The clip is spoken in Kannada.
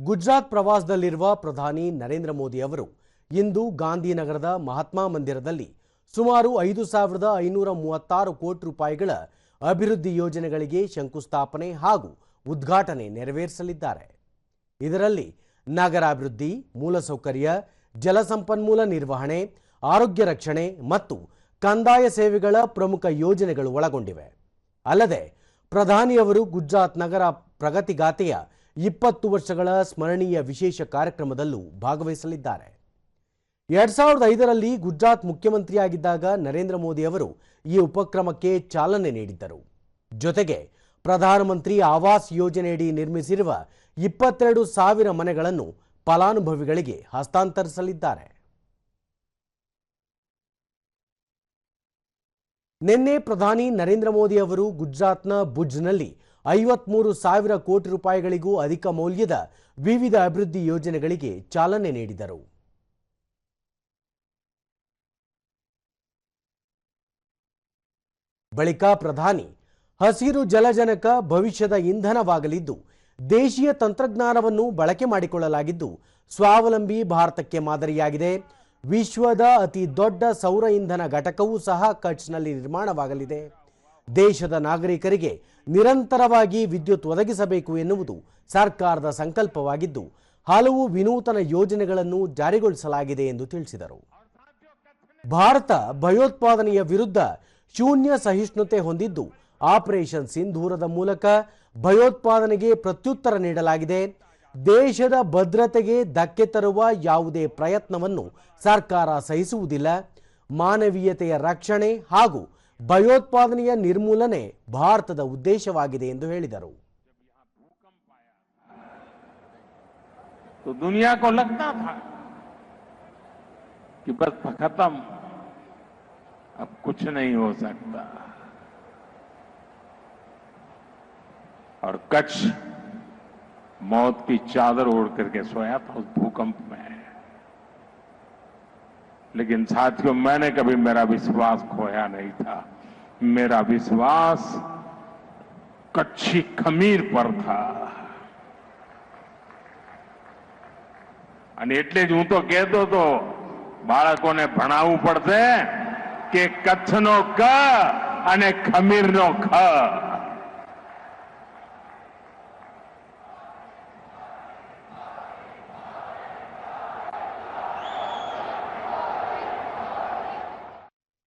ಗುಜರಾತ್ ಪ್ರವಾಸದಲ್ಲಿರುವ ಪ್ರಧಾನಿ ನರೇಂದ್ರ ಮೋದಿ ಅವರು ಇಂದು ಗಾಂಧಿನಗರದ ಮಹಾತ್ಮ ಮಂದಿರದಲ್ಲಿ ಸುಮಾರು ಐದು ಸಾವಿರದ ಐನೂರ ಮೂವತ್ತಾರು ಕೋಟಿ ರೂಪಾಯಿಗಳ ಅಭಿವೃದ್ಧಿ ಯೋಜನೆಗಳಿಗೆ ಶಂಕುಸ್ಥಾಪನೆ ಹಾಗೂ ಉದ್ಘಾಟನೆ ನೆರವೇರಿಸಲಿದ್ದಾರೆ. ಇದರಲ್ಲಿ ನಗರಾಭಿವೃದ್ಧಿ, ಮೂಲಸೌಕರ್ಯ, ಜಲಸಂಪನ್ಮೂಲ ನಿರ್ವಹಣೆ, ಆರೋಗ್ಯ ರಕ್ಷಣೆ ಮತ್ತು ಕಂದಾಯ ಸೇವೆಗಳ ಪ್ರಮುಖ ಯೋಜನೆಗಳು ಒಳಗೊಂಡಿವೆ. ಅಲ್ಲದೆ ಪ್ರಧಾನಿಯವರು ಗುಜರಾತ್ ನಗರ ಪ್ರಗತಿಗಾಥೆಯ ಇಪ್ಪತ್ತು ವರ್ಷಗಳ ಸ್ಮರಣೀಯ ವಿಶೇಷ ಕಾರ್ಯಕ್ರಮದಲ್ಲೂ ಭಾಗವಹಿಸಲಿದ್ದಾರೆ. ಎರಡ್ ಸಾವಿರದ ಐದರಲ್ಲಿ ಗುಜರಾತ್ ಮುಖ್ಯಮಂತ್ರಿಯಾಗಿದ್ದಾಗ ನರೇಂದ್ರ ಮೋದಿ ಅವರು ಈ ಉಪಕ್ರಮಕ್ಕೆ ಚಾಲನೆ ನೀಡಿದ್ದರು. ಜೊತೆಗೆ ಪ್ರಧಾನಮಂತ್ರಿ ಆವಾಸ್ ಯೋಜನೆಯಡಿ ನಿರ್ಮಿಸಿರುವ ಇಪ್ಪತ್ತೆರಡು ಸಾವಿರ ಮನೆಗಳನ್ನು ಫಲಾನುಭವಿಗಳಿಗೆ ಹಸ್ತಾಂತರಿಸಲಿದ್ದಾರೆ. ನಿನ್ನೆ ಪ್ರಧಾನಿ ನರೇಂದ್ರ ಮೋದಿ ಅವರು ಗುಜರಾತ್ನ ಭುಜ್ನಲ್ಲಿ ಐವತ್ಮೂರು ಸಾವಿರ ಕೋಟಿ ರೂಪಾಯಿಗಳಿಗೂ ಅಧಿಕ ಮೌಲ್ಯದ ವಿವಿಧ ಅಭಿವೃದ್ಧಿ ಯೋಜನೆಗಳಿಗೆ ಚಾಲನೆ ನೀಡಿದರು. ಬಳಿಕ ಪ್ರಧಾನಿ, ಹಸಿರು ಜಲಜನಕ ಭವಿಷ್ಯದ ಇಂಧನವಾಗಲಿದ್ದು, ದೇಶೀಯ ತಂತ್ರಜ್ಞಾನವನ್ನು ಬಳಕೆ ಮಾಡಿಕೊಳ್ಳಲಾಗಿದ್ದು, ಸ್ವಾವಲಂಬಿ ಭಾರತಕ್ಕೆ ಮಾದರಿಯಾಗಿದೆ. ವಿಶ್ವದ ಅತಿ ದೊಡ್ಡ ಸೌರ ಇಂಧನ ಘಟಕವೂ ಸಹ ಕಚ್ನಲ್ಲಿ ನಿರ್ಮಾಣವಾಗಲಿದೆ. ದೇಶದ ನಾಗರಿಕರಿಗೆ ನಿರಂತರವಾಗಿ ವಿದ್ಯುತ್ ಒದಗಿಸಬೇಕು ಎನ್ನುವುದು ಸರ್ಕಾರದ ಸಂಕಲ್ಪವಾಗಿದ್ದು, ಹಲವು ವಿನೂತನ ಯೋಜನೆಗಳನ್ನು ಜಾರಿಗೊಳಿಸಲಾಗಿದೆ ಎಂದು ತಿಳಿಸಿದರು. ಭಾರತ ಭಯೋತ್ಪಾದನೆಯ ವಿರುದ್ಧ ಶೂನ್ಯ ಸಹಿಷ್ಣುತೆ ಹೊಂದಿದ್ದು, ಆಪರೇಷನ್ ಸಿಂಧೂರದ ಮೂಲಕ ಭಯೋತ್ಪಾದನೆಗೆ ಪ್ರತ್ಯುತ್ತರ ನೀಡಲಾಗಿದೆ. ದೇಶದ ಭದ್ರತೆಗೆ ಧಕ್ಕೆ ತರುವ ಯಾವುದೇ ಪ್ರಯತ್ನವನ್ನು ಸರ್ಕಾರ ಸಹಿಸುವುದಿಲ್ಲ. ಮಾನವೀಯತೆಯ ರಕ್ಷಣೆ ಹಾಗೂ ಭಯೋತ್ಪಾದನೆಯ ನಿರ್ಮೂಲನೆ ಭಾರತದ ಉದ್ದೇಶವಾಗಿದೆ ಎಂದು ಹೇಳಿದರು तो दुनिया को लगता था कि बस खत्म अब कुछ नहीं हो सकता और कच्छ मौत की चादर ओढ़ करके सोया था उस भूकंप में लेकिन साथियों मैंने कभी मेरा विश्वास खोया नहीं था मेरा विश्वास कच्छी खमीर पर था અને એટલે જ હું તો કહેતો હતો બાળકોને ભણાવવું પડશે કે કચ્છનો ક અને ખમીરનો ખ